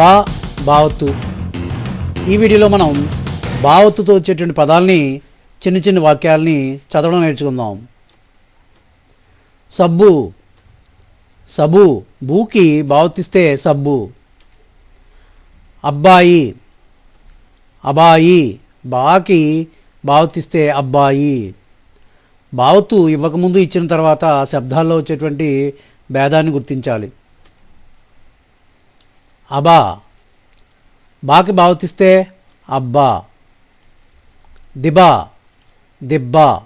బా బావత్తు. ఈ వీడియోలో మనం బావత్తుతో వచ్చేటువంటి పదాలని చిన్న చిన్న వాక్యాలని చదవడం నేర్చుకుందాం. సబ్బు. సబు బూకి బావతిస్తే సబ్బు. అబ్బాయి. అబాయి. బాకి బావతిస్తే అబ్బాయి. బావతు ఇవ్వకముందు ఇచ్చిన తర్వాత శబ్దాల్లో వచ్చేటువంటి భేదాన్ని గుర్తించాలి. అబా బాకి భావతిస్తే అబ్బా. దిబా. దిబ్బా.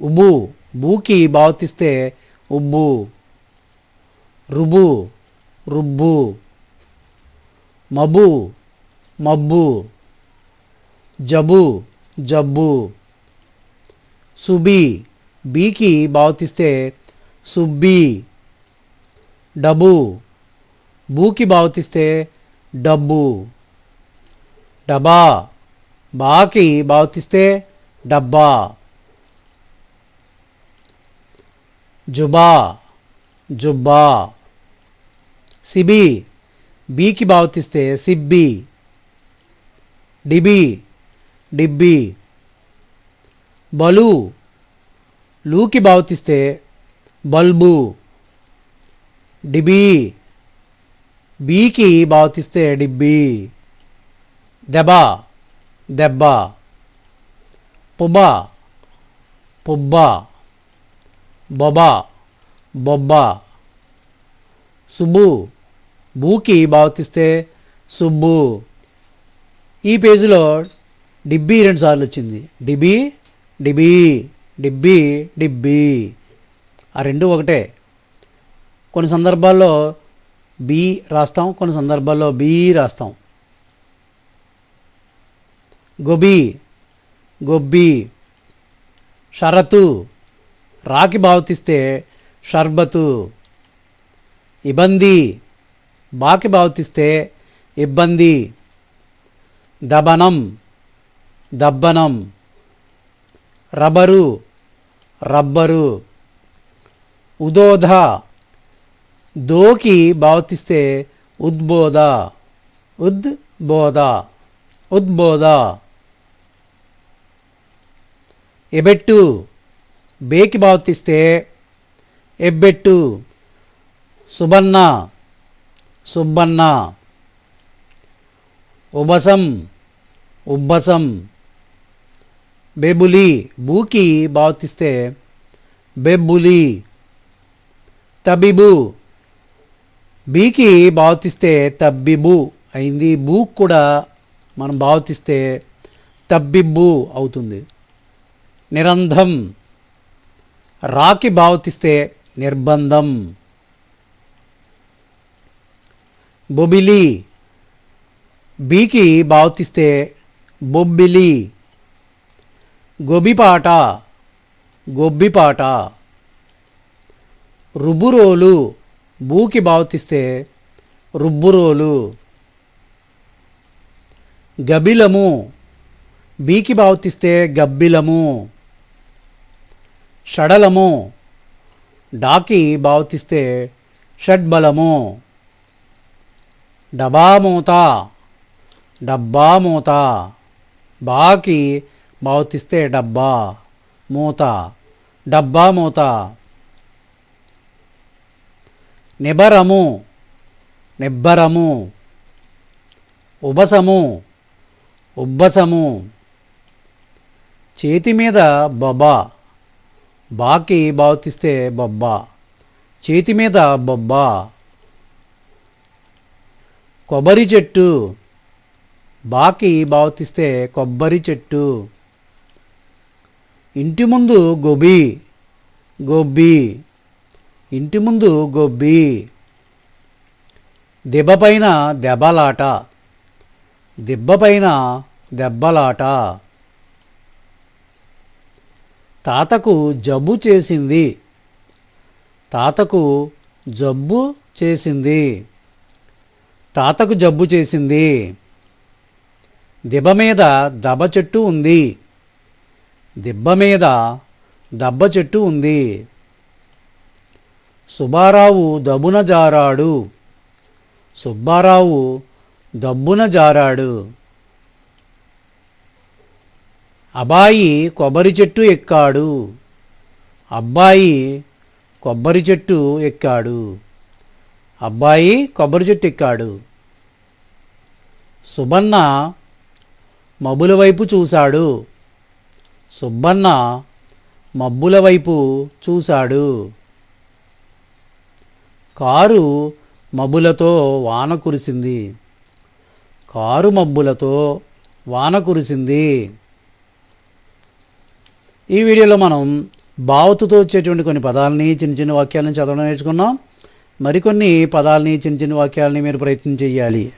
ఉబు బూకి భావతిస్తే ఉబ్బు. రుబు. రుబ్బు. మబు మబ్బు. జబు జబ్బు. సుబి బీకి భావతిస్తే సుబ్బి. డబు బూకి బావతిస్తే డబ్బు డబా బాకి బావతిస్తే డబ్బా జుబా జుబ్బా సిబి బీకి బావతిస్తే సిబ్బి డిబి డిబ్బి బలు లూకి బావతిస్తే బల్బు డిబి బీకి బావతిస్తే డిబ్బి దెబ దెబ్బ. పుబ పుబ్బ. బొబ బొబ్బ. సుబ్బు. బూకి బావతిస్తే సుబ్బు. ఈ పేజీలో డిబ్బి రెండు సార్లు వచ్చింది. డిబి డిబి డిబ్బి డిబ్బి. ఆ రెండు ఒకటే. కొన్ని సందర్భాల్లో బి రాస్తాం కొన్ని సందర్భాల్లో బి రాస్తాం. గొబి గొబ్బి షరతు రాకి భావతిస్తే షర్బతు ఇబ్బంది బాకి భావతిస్తే ఇబ్బంది దబనం దబ్బనం రబ్బరు రబ్బరు ఉదోధ దోకి భావతిస్తే ఉద్బోధ. ఉద్బోధ. ఉద్బోధ. ఎబెట్టు. బేకి భావతిస్తే ఎబ్బెట్టు. సుబన్న. సుబ్బన్న. ఉబసం. ఉబ్బసం. బెబులి. బూకి భావతిస్తే బెబ్బులి తబిబు. బీకి బావతిస్తే తబ్బిబు అయింది. బూ కూడా మనం భావతిస్తే తబ్బిబ్బు అవుతుంది. నిరంధం. రాకి భావతిస్తే నిర్బంధం. బొబిలి. బీకి భావతిస్తే బొబ్బిలి. గొబిపాట గొబ్బిపాట. రుబురోలు. బూకి భావతిస్తే రుబ్బురోలు. గబిలము బీకి భావతిస్తే గబ్బిలము. షడలము డాకి భావతిస్తే షడ్బలము. డబామూత డబ్బామూత బాకి భావతిస్తే డబ్బా మూత డబ్బామూత నిబరము నిబ్బరము ఉబసము ఉబ్బసము. చేతి మీద బొబ్బ బాకి బావతిస్తే బొబ్బ. చేతి మీద బొబ్బ. కొబ్బరి చెట్టు బాకి బావతిస్తే కొబ్బరి చెట్టు. ఇంటి ముందు గొబి గొబ్బి. ఇంటి ముందు గొబ్బి దెబ్బపైన దెబ్బలాట దెబ్బపైన దెబ్బలాట. తాతకు జబ్బు చేసింది తాతకు జబ్బు చేసింది తాతకు జబ్బు చేసింది. దిబ్బ మీద దబ్బ చెట్టు ఉంది దిబ్బ మీద దబ్బ చెట్టు ఉంది. సుబ్బారావు దబున జారాడు. సుబ్బారావు దబ్బున జారాడు. అబాయి కొబ్బరి చెట్టు ఎక్కాడు. అబ్బాయి కొబ్బరి చెట్టు ఎక్కాడు. అబ్బాయి కొబ్బరి చెట్టు ఎక్కాడు. సుబన్న మబ్బుల వైపు చూశాడు. సుబ్బన్న మబ్బుల వైపు చూశాడు. కారు మబ్బులతో వాన కురిసింది. కారు మబ్బులతో వాన కురిసింది. ఈ వీడియోలో మనం బావతుతో వచ్చేటువంటి కొన్ని పదాలని చిన్న చిన్న వాక్యాలను చదవడం నేర్చుకున్నాం. మరికొన్ని పదాలని చిన్న చిన్న వాక్యాలని మీరు ప్రయత్నం చేయాలి.